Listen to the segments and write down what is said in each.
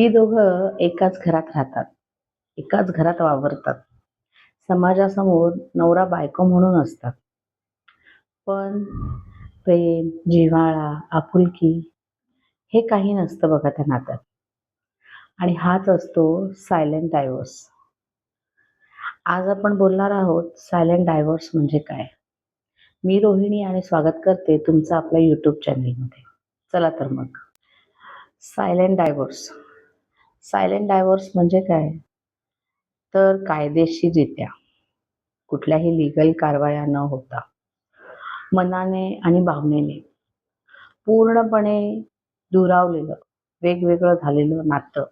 ती दोघं एकाच घरात राहतात एकाच घरात वावरतात. समाजासमोर नवरा बायको म्हणून असतात. पण प्रेम जिव्हाळा आपुलकी हे काही नसतं बघा त्या नात्यात. आणि हाच असतो सायलेंट डायव्हर्स आज आपण बोलणार आहोत सायलेंट डायव्हर्स म्हणजे काय? मी रोहिणी आणि स्वागत करते तुमचं आपल्या यूट्यूब चॅनलमध्ये चला तर मग. सायलेंट डायव्हर्स सायलेंट डायव्होर्स म्हणजे काय? तर कायदेशीररित्या कुठल्याही लिगल कारवाया न होता मनाने आणि भावनेने पूर्णपणे दुरावलेलं वेगवेगळं झालेलं नातं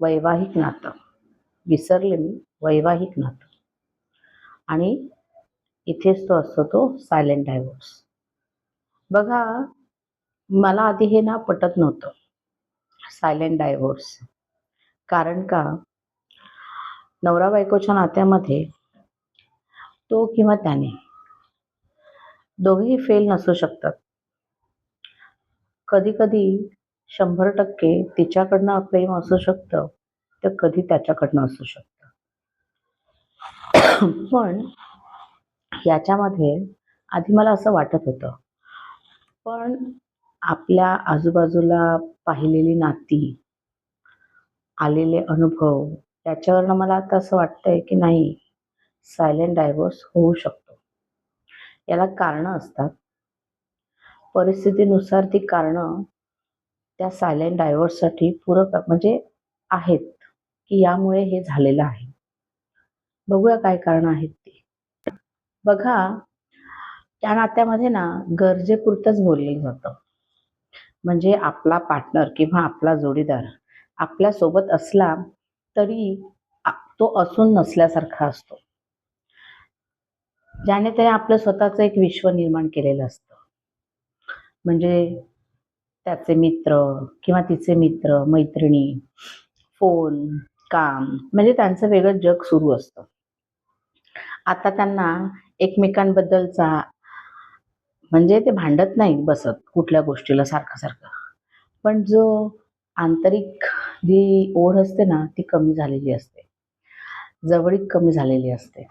वैवाहिक नातं विसरले मी वैवाहिक नातं. आणि इथेच तो असतो तो सायलेंट डायव्होर्स बघा मला आधी हे ना पटत नव्हतं. सायलेंट डायव्होर्स कारण का? नवरा बायकोच्या नात्यामध्ये तो किंवा त्याने दोघेही फेल नसू शकतात. कधी कधी शंभर टक्के तिच्याकडनं प्रेम असू शकतं तर कधी त्याच्याकडनं असू शकतं. पण याच्यामध्ये आधी मला असं वाटत होतं. पण आपल्या आजूबाजूला पाहिलेली नाती आलेले अनुभव त्याच्यावरनं मला आता असं वाटतंय की नाही सायलेंट डायव्होर्स होऊ शकतो. याला कारणं असतात. परिस्थितीनुसार ती कारणं त्या सायलेंट डायव्हर्ससाठी पूरक म्हणजे आहेत की यामुळे हे झालेलं आहे. बघूया काय कारण आहेत ती. बघा त्या नात्यामध्ये ना गरजेपुरतंच बोललं जातं. म्हणजे आपला पार्टनर किंवा आपला जोडीदार आपल्यासोबत असला तरी तो असून नसल्यासारखा असतो. ज्याने त्याने आपलं स्वतःचं एक विश्व निर्माण केलेलं असतं. म्हणजे त्याचे मित्र किंवा तिचे मित्र मैत्रिणी फोन काम म्हणजे त्यांचं वेगळं जग सुरू असतं. आता त्यांना एकमेकांबद्दलचा म्हणजे ते भांडत नाहीत बसत कुठल्या गोष्टीला सारखं सारखं. पण जो आंतरिक जी ओढ असते ना ती कमी झालेली असते. जवळीक कमी झालेली असते.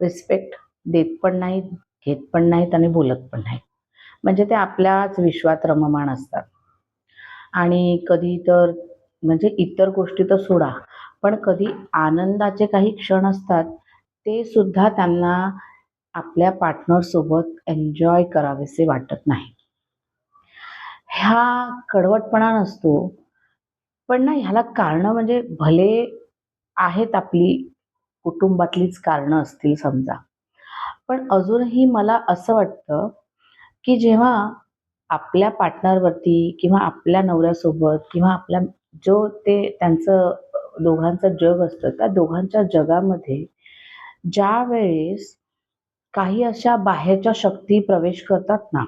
रिस्पेक्ट देत पण नाहीत घेत पण नाहीत आणि बोलत पण नाहीत. म्हणजे ते आपल्याच विश्वात रममाण असतात. आणि कधी तर म्हणजे इतर गोष्टी तर सोडा पण कधी आनंदाचे काही क्षण असतात ते सुद्धा त्यांना आपल्या पार्टनरसोबत एन्जॉय करावेसे वाटत नाही. ह्या कडवटपणा नसतो. पण ना ह्याला कारणं म्हणजे भले आहेत आपली कुटुंबातलीच कारणं असतील समजा. पण अजूनही मला असं वाटतं की जेव्हा आपल्या पार्टनरवरती किंवा आपल्या नवऱ्यासोबत किंवा आपल्या जो ते त्यांचं दोघांचं जग असतं त्या दोघांच्या जगामध्ये ज्या वेळेस काही अशा बाहेरच्या शक्ती प्रवेश करतात ना.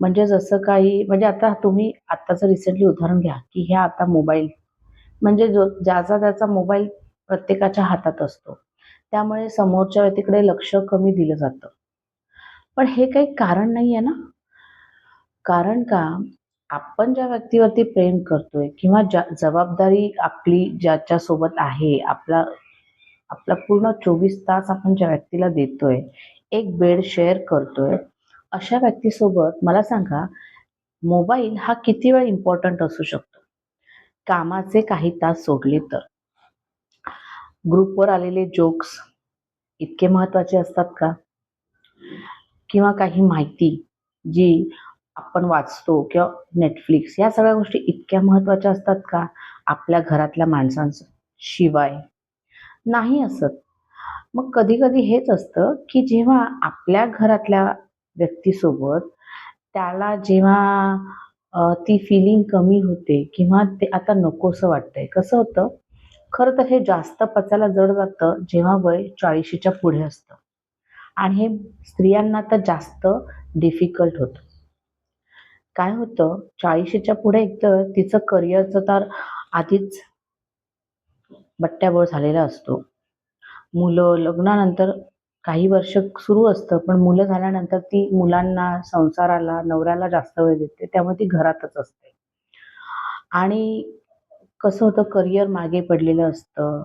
म्हणजे जसं काही म्हणजे आता तुम्ही आत्ताचं रिसेंटली उदाहरण घ्या की ह्या आता मोबाईल म्हणजे जो ज्याचा त्याचा मोबाईल प्रत्येकाच्या हातात असतो. त्यामुळे समोरच्या व्यक्तीकडे लक्ष कमी दिलं जातं. पण हे काही कारण नाही आहे ना. कारण का आपण ज्या व्यक्तीवरती प्रेम करतोय किंवा ज्या जबाबदारी आपली ज्याच्यासोबत आहे आपला आपला पूर्ण चोवीस तास आपण ज्या व्यक्तीला देतोय एक बेड शेअर करतोय अशा व्यक्तीसोबत मला सांगा मोबाईल हा किती वेळ इम्पॉर्टंट असू शकतो? कामाचे काही तास सोडले तर. ग्रुपवर आलेले जोक्स इतके महत्त्वाचे असतात का? किंवा काही माहिती जी आपण वाचतो किंवा नेटफ्लिक्स या सगळ्या गोष्टी इतक्या महत्त्वाच्या असतात का? आपल्या घरातल्या माणसांशिवाय नाही असत. मग कधी कधी हेच असतं की जेव्हा आपल्या घरातल्या व्यक्तीसोबत त्याला जेव्हा ती फिलिंग कमी होते किंवा ते आता नकोसं वाटतंय कसं होतं? खरं तर हे जास्त पचायला जड जातं जेव्हा वय चाळीशीच्या पुढे असतं. आणि हे स्त्रियांना तर जास्त डिफिकल्ट होतं. काय होतं? चाळीशीच्या पुढे एकतर तिचं करिअरचं तर आधीच बट्ट्याबोळ झालेला असतो. मुलं लग्नानंतर काही वर्ष सुरू असतं पण मुलं झाल्यानंतर ती मुलांना संसाराला नवऱ्याला जास्त वेळ देते त्यामुळे ती घरातच असते. आणि कसं होतं करिअर मागे पडलेलं असतं.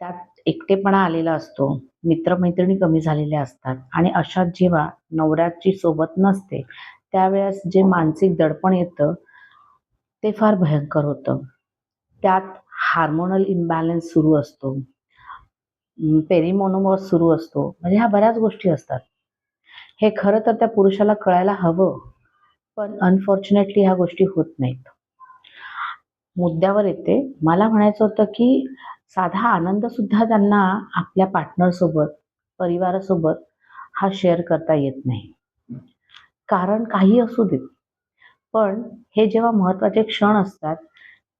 त्यात एकटेपणा आलेला असतो. मित्रमैत्रिणी कमी झालेल्या असतात. आणि अशात जेव्हा नवऱ्याची सोबत नसते त्यावेळेस जे मानसिक दडपण येतं ते फार भयंकर होतं. त्यात हार्मोनल इम्बॅलन्स सुरू असतो. पेरिमोनोमॉस सुरू असतो. म्हणजे ह्या बऱ्याच गोष्टी असतात. हे खरं तर त्या पुरुषाला कळायला हवं पण अनफॉर्च्युनेटली ह्या गोष्टी होत नाहीत. मुद्द्यावर येते. मला म्हणायचं होतं की साधा आनंद सुद्धा त्यांना आपल्या पार्टनरसोबत परिवारासोबत हा शेअर करता येत नाही. कारण काही असू देत. पण हे जेव्हा महत्त्वाचे क्षण असतात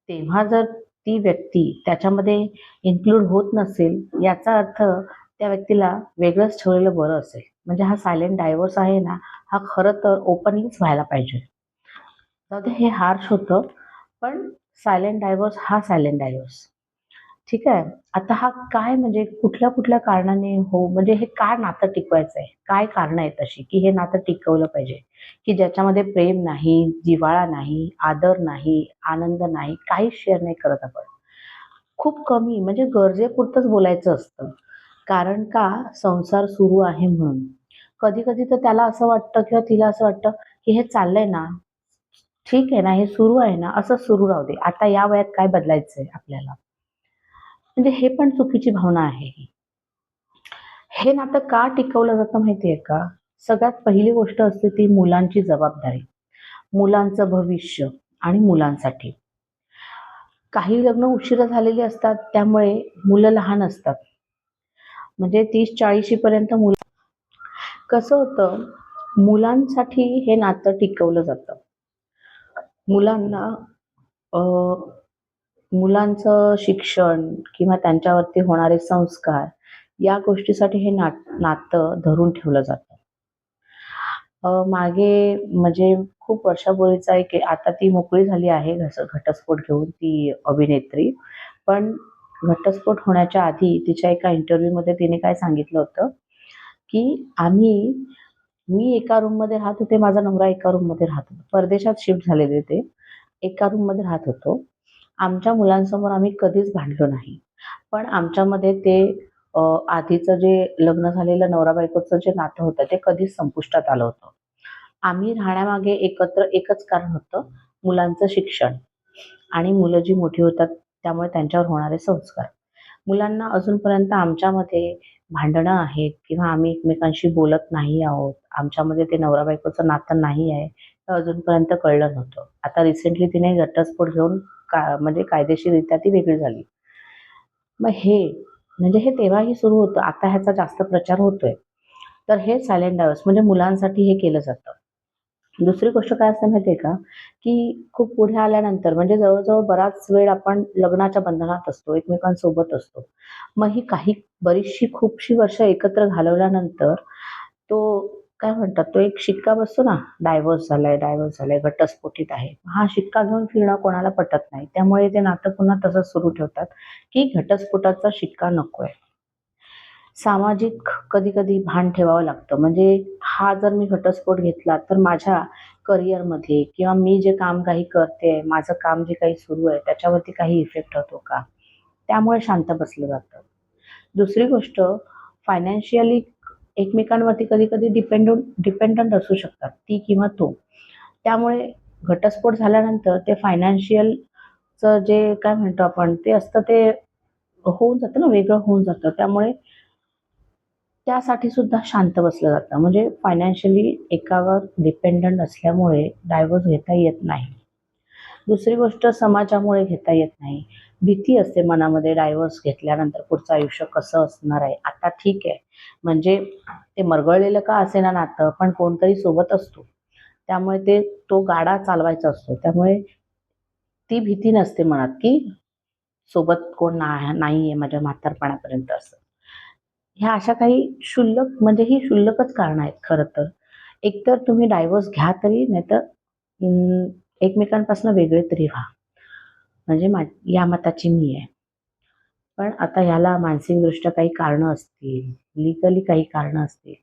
तेव्हा जर ती व्यक्ती त्याच्यामध्ये इन्क्लूड होत नसेल याचा अर्थ त्या व्यक्तीला वेगळंच ठेवलेलं बरं असेल. म्हणजे हा सायलेंट डायव्हर्स आहे ना हा खरं तर ओपनिंगच व्हायला पाहिजे. जाऊ दे हे हार्श होतं पण सायलेंट डायव्हर्स हा सायलेंट डायव्हर्स ठीक आहे? आता हा काय म्हणजे कुठल्या कुठल्या कारणाने हो म्हणजे हे काय नातं टिकवायचं आहे काय कारण आहेत अशी की हे नातं टिकवलं पाहिजे? की ज्याच्यामध्ये प्रेम नाही जिव्हाळा नाही आदर नाही आनंद नाही काहीच शेअर नाही करत आपण. खूप कमी म्हणजे गरजेपुरतंच बोलायचं असतं. कारण का? संसार सुरू आहे म्हणून. कधी कधी तर त्याला असं वाटतं किंवा तिला असं वाटतं की हे चाललंय ना ठीक आहे ना हे सुरू आहे ना असं सुरू राहू दे. आता या वयात काय बदलायचंय आपल्याला? म्हणजे हे पण चुकीची भावना आहे हे नातं का टिकवलं जातं माहितीये का? सगळ्यात पहिली गोष्ट असते ती मुलांची जबाबदारी. मुलांचं भविष्य आणि मुलांसाठी. काही लग्न उशिरा झालेली असतात त्यामुळे मुलं लहान असतात. म्हणजे तीस चाळीशी पर्यंत मुलं कसं होतं मुलांसाठी हे नातं टिकवलं जातं. मुलांना मुलांचं शिक्षण किंवा त्यांच्यावरती होणारे संस्कार या गोष्टीसाठी हे नात नातं धरून ठेवलं जातं. मागे म्हणजे खूप वर्षापूर्वीचा एक आता ती मोकळी झाली आहे घस घटस्फोट घेऊन ती अभिनेत्री. पण घटस्फोट होण्याच्या आधी तिच्या एका इंटरव्ह्यूमध्ये तिने काय सांगितलं होतं? की आम्ही मी एका रूममध्ये राहत होते माझा नवरा एका रूममध्ये राहत होता. परदेशात शिफ्ट झालेले ते. एका रूममध्ये राहत होतो. आमच्या मुलांसमोर आम्ही कधीच भांडलो नाही. पण आमच्यामध्ये ते आधीचं जे लग्न झालेलं नवरा बायकोचं जे नातं होतं ते कधीच संपुष्टात आलं होतं. आम्ही राहण्यामागे एकत्र एकच कारण होतं मुलांचं शिक्षण. आणि मुलं जी मोठी होतात त्यामुळे त्यांच्यावर होणारे संस्कार. मुलांना अजूनपर्यंत आमच्यामध्ये भांडणं आहेत किंवा आम्ही एकमेकांशी बोलत नाही आहोत आमच्यामध्ये ते नवरा बायकोचं नातं नाही आहे हे अजूनपर्यंत कळलं नव्हतं. आता रिसेंटली तिने घटस्फोट घेऊन का म्हणजे कायदेशीररित्या ती वेगळी झाली. मग हे म्हणजे हे तेव्हाही सुरू होतं आता ह्याचा जास्त प्रचार होतोय. तर हे सायलेंट डायव्हर्स म्हणजे मुलांसाठी हे केलं जातं. दुसरी गोष्ट काय असते माहितीये का? की खूप पुढे आल्यानंतर म्हणजे जवळजवळ बराच वेळ आपण लग्नाच्या बंधनात असतो एकमेकांसोबत असतो. मग ही काही बरीचशी खूपशी वर्ष एकत्र घालवल्यानंतर तो काय म्हणतात तो एक शिक्का बसतो ना डायव्हर्स झालाय डायव्हर्स झालाय घटस्फोटीत आहे. हा शिक्का घेऊन फिरणं कोणाला पटत नाही. त्यामुळे ते नातं पुन्हा तसंच सुरू ठेवतात की घटस्फोटाचा शिक्का नकोय. सामाजिक कधी कधी भान ठेवावं लागतं. म्हणजे हा जर मी घटस्फोट घेतला तर माझ्या करिअरमध्ये किंवा मी जे काम काही करते माझं काम जे काही सुरू आहे त्याच्यावरती काही इफेक्ट होतो का? त्यामुळे शांत बसलं जातं. दुसरी गोष्ट फायनान्शियली एकमेकांवरती कधी कधी डिपेंड डिपेंडंट असू शकतात. ती किंवा तो. त्यामुळे घटस्फोट झाल्यानंतर ते फायनान्शियलचं जे काय म्हणतो आपण ते असतं ते होऊन जातं ना वेगळं होऊन जातं. त्यामुळे त्यासाठी सुद्धा शांत बसलं जातं. म्हणजे फायनान्शियली एकावर डिपेंडंट असल्यामुळे डायव्हर्स घेता येत नाही. दुसरी गोष्ट समाजामुळे घेता येत नाही. भीती असते मनामध्ये डायव्हर्स घेतल्यानंतर पुढचं आयुष्य कसं असणार आहे? आता ठीक आहे. म्हणजे ते मरगळलेलं का असे ना नातं? पण कोणतरी सोबत असतो. त्यामुळे ते तो गाडा चालवायचा असतो. त्यामुळे ती भीती नसते मनात की सोबत कोण ना नाही आहे माझ्या म्हातारपणापर्यंत असं. ह्या अशा काही क्षुल्लक म्हणजे ही क्षुल्लकच कारणं आहेत खरं तर. एकतर तुम्ही डायव्हर्स घ्या तरी नाहीतर एकमेकांपासून वेगळे तरी व्हा. म्हणजे मा या मताची मी आहे. पण आता ह्याला मानसिकदृष्ट्या काही कारणं असतील लिगली काही कारणं असतील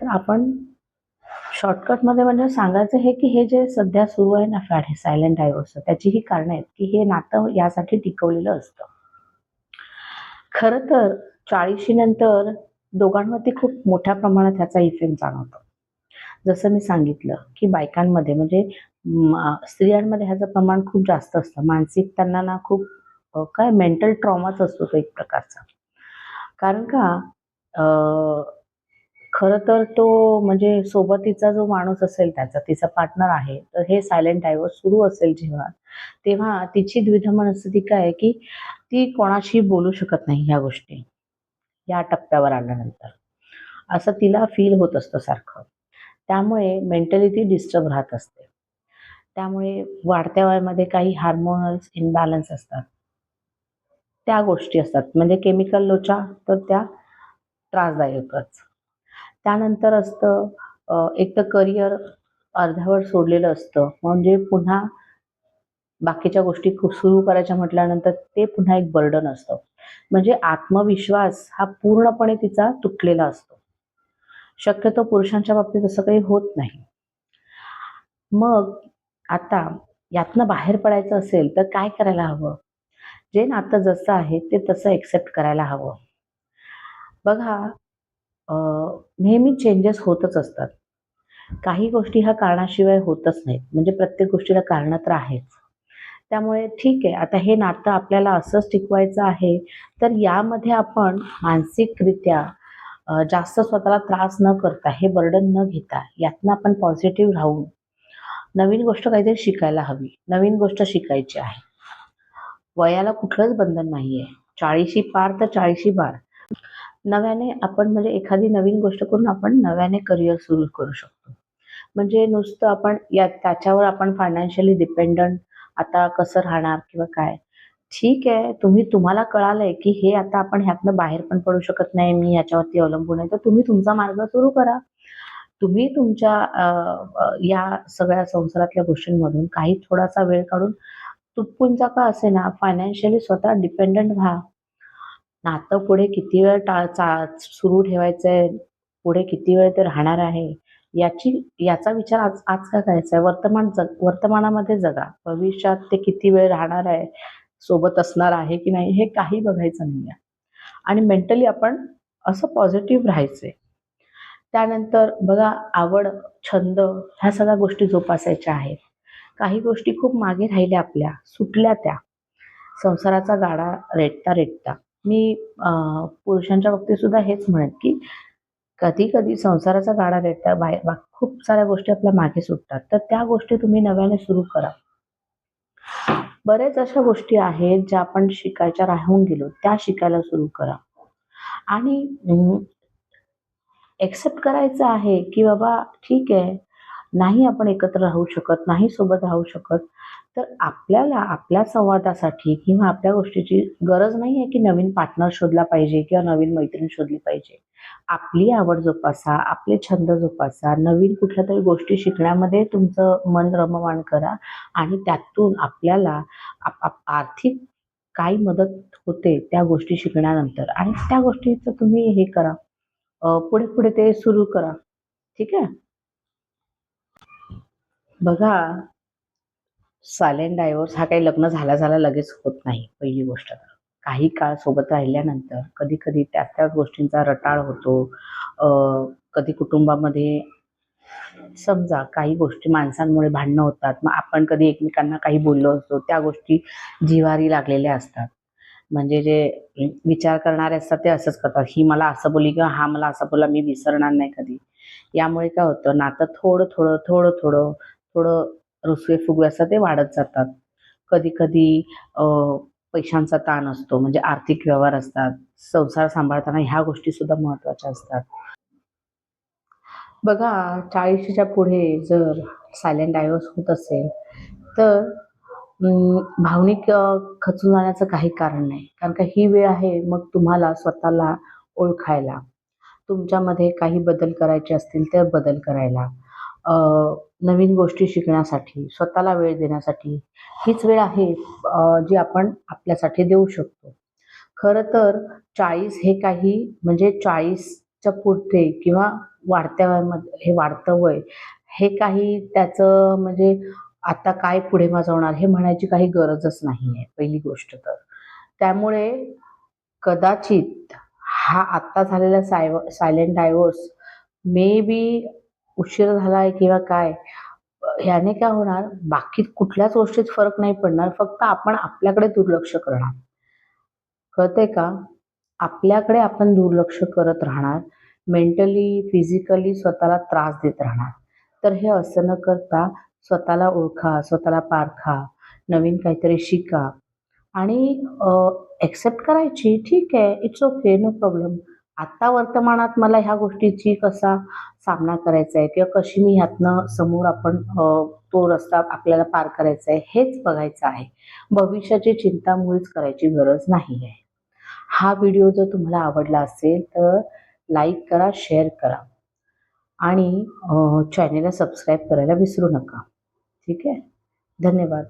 तर आपण शॉर्टकटमध्ये म्हणजे सांगायचं हे की हे जे सध्या सुरू आहे ना फॅड हे सायलेंट डायव्हर्सचं त्याची ही कारणं आहेत की हे नातं यासाठी टिकवलेलं असतं. खरं तर चाळीशी नंतर दोघांवरती खूप मोठ्या प्रमाणात ह्याचा इफेक्ट जाणवतो. जसं मी सांगितलं की बायकांमध्ये म्हणजे स्त्रियांमध्ये ह्याचं प्रमाण खूप जास्त असतं. मानसिक त्यांना ना खूप काय मेंटल ट्रॉमाच असतो तो एक प्रकारचा. कारण का खरं तर तो म्हणजे सोबतीचा जो माणूस असेल त्याचा तिचा पार्टनर आहे तर हे सायलेंट डायव्हर्स सुरू असेल जेव्हा तेव्हा तिची द्विध मनस्थिती काय आहे की ती कोणाशी बोलू शकत नाही ह्या गोष्टी या टप्प्यावर आल्यानंतर. असं तिला फील होत असतं सारखं. त्यामुळे मेंटली ती डिस्टर्ब राहत असते. त्यामुळे वाढत्या वयामध्ये काही हार्मोनल्स इनबॅलन्स असतात. त्या गोष्टी असतात. म्हणजे केमिकल लोचा तर त्या त्रासदायकच. त्यानंतर असतं एक तर करिअर अर्ध्यावर सोडलेलं असतं. म्हणजे पुन्हा बाकीच्या गोष्टी सुरू करायच्या म्हटल्यानंतर ते पुन्हा एक बर्डन असतं. म्हणजे आत्मविश्वास हा पूर्णपणे तिचा तुटलेला असतो. शक्यतो पुरुषांच्या बाबतीत असं काही होत नाही. मग आता यातनं बाहेर पडायचं असेल तर काय करायला हवं? जे नातं जसं आहे ते तसं एक्सेप्ट करायला हवं. बघा नेहमी चेंजेस होतच असतात. काही गोष्टी ह्या कारणाशिवाय होतच नाहीत. म्हणजे प्रत्येक गोष्टीला कारण तर आहेच. त्यामुळे ठीक आहे आता हे नातं आपल्याला असंच टिकवायचं आहे तर यामध्ये आपण मानसिकरित्या जास्त स्वतःला त्रास न करता हे बर्डन न घेता यातनं आपण पॉझिटिव्ह राहून नवीन गोष्ट काहीतरी शिकायला हवी. नवीन गोष्ट शिकायची आहे. वयाला कुठलंच बंधन नाहीये. चाळीशी पार तर चाळीशी पार नव्याने आपण म्हणजे एखादी नवीन गोष्ट करून आपण नव्याने करिअर सुरू करू शकतो. म्हणजे नुसतं आपण या त्याच्यावर आपण फायनान्शियली डिपेंडंट आता कसं राहणार किंवा काय? ठीक आहे तुम्ही तुम्हाला कळालंय की हे आता आपण ह्यातनं बाहेर पण पडू शकत नाही मी ह्याच्यावरती अवलंबून आहे. तर तुम्ही तुमचा मार्ग सुरू करा. तुम्ही तुमच्या या सगळ्या संसारातल्या गोष्टींमधून काही थोडासा वेळ काढून तुटपुंजा का असे ना फायनान्शियली स्वतः डिपेंडंट व्हा. नातं पुढे किती वेळ टा चा सुरू ठेवायचंय पुढे किती वेळ ते राहणार आहे याची याचा विचार आज आज का करायचा आहे? वर्तमान जग वर्तमानामध्ये जगा. भविष्यात ते किती वेळ राहणार आहे सोबत असणार आहे की नाही हे काही बघायचं नाही आहे आणि मेंटली आपण असं पॉझिटिव्ह राहायचंय. त्यानंतर बघा आवड छंद ह्या सगळ्या गोष्टी जोपासायच्या आहेत. काही गोष्टी खूप मागे राहिल्या आपल्या सुटल्या त्या. संसाराचा गाडा रेटता रेटता. मी पुरुषांच्या बाबतीत सुद्धा हेच म्हणेन की कधी कधी संसाराचा गाडा रेटता बाय बा- खूप साऱ्या गोष्टी आपल्या मागे सुटतात. तर त्या गोष्टी तुम्ही नव्याने सुरू करा. बरेच अशा गोष्टी आहेत ज्या आपण शिकायच्या राहून गेलो त्या शिकायला सुरू करा. आणि एक्सेप्ट करायचं आहे की बाबा ठीक आहे नाही आपण एकत्र राहू शकत नाही सोबत राहू शकत तर आपल्याला आपल्या संवादासाठी किंवा आपल्या गोष्टीची गरज नाही आहे की नवीन पार्टनर शोधला पाहिजे किंवा नवीन मैत्रीण शोधली पाहिजे. आपली आवड जोपासा आपले छंद जोपासा नवीन कुठल्या तरी गोष्टी शिकण्यामध्ये तुमचं मन रममाण करा आणि त्यातून आपल्याला आप- आर्थिक काही मदत होते त्या गोष्टी शिकण्यानंतर आणि त्या गोष्टीचं तुम्ही हे करा. पुढे पुढे ते सुरू करा. ठीक आहे? बघा सायलेंट डायव्हर्स हा काही लग्न झाला झाला लगेच होत नाही पहिली गोष्ट. काही काळ सोबत राहिल्यानंतर कधी कधी त्याच त्याच गोष्टींचा रटाळ होतो. कधी कुटुंबामध्ये समजा काही गोष्टी माणसांमुळे भांडणं होतात. मग आपण कधी एकमेकांना काही बोललो असतो त्या गोष्टी जिवारी लागलेल्या असतात. म्हणजे जे विचार करणारे असतात ते असंच करतात. ही मला असं बोलली किंवा हा मला असं बोलला मी विसरणार नाही कधी. यामुळे काय होतं नातं थोडं थोडं थोडं थोडं थोडं रुसवे फुगवे असतात ते वाढत जातात. कधी कधी पैशांचा ताण असतो म्हणजे आर्थिक व्यवहार असतात संसार सांभाळताना ह्या गोष्टी सुद्धा महत्त्वाच्या असतात. बघा चाळीशीच्या पुढे जर सायलेंट डायव्हर्स होत असेल तर भावनिक खचून जाण्याचं काही कारण नाही. कारण का ही वेळ आहे मग तुम्हाला स्वतःला ओळखायला. तुमच्यामध्ये काही बदल करायचे असतील तर बदल करायला. नवीन गोष्टी शिकण्यासाठी स्वतःला वेळ देण्यासाठी हीच वेळ आहे जी आपण आपल्यासाठी देऊ शकतो. खरं तर चाळीस हे काही म्हणजे चाळीसच्या पुढते पुढे किंवा वाढत्या वयामध्ये हे वाढतं वय हे काही त्याचं म्हणजे आता काय पुढे माझं होणार हे म्हणायची काही गरजच नाही आहे पहिली गोष्ट तर. त्यामुळे कदाचित हा आत्ता झालेला सायव सायलेंट डायव्होर्स मे बी उशीर झाला आहे किंवा काय ह्याने काय होणार? बाकी कुठल्याच गोष्टीत फरक नाही पडणार फक्त आपण आपल्याकडे दुर्लक्ष करणार. कळतंय का? आपल्याकडे आपण दुर्लक्ष करत राहणार मेंटली फिजिकली स्वतःला त्रास देत राहणार. तर हे असं न करता स्वतःला ओळखा स्वतःला पारखा नवीन काहीतरी शिका. आणि ॲक्सेप्ट करायची ठीक आहे इट्स ओके नो प्रॉब्लेम आत्ता वर्तमानात मला ह्या गोष्टीची कसा सामना करायचा आहे किंवा कशी मी ह्यातनं समोर आपण तो रस्ता आपल्याला पार करायचा आहे हेच बघायचं आहे. भविष्याची चिंता मुळीच करायची गरज नाही आहे. हा व्हिडिओ जर तुम्हाला आवडला असेल तर लाईक करा शेअर करा. आणि चॅनेलला सबस्क्राईब करायला विसरू नका. ठीक आहे? धन्यवाद.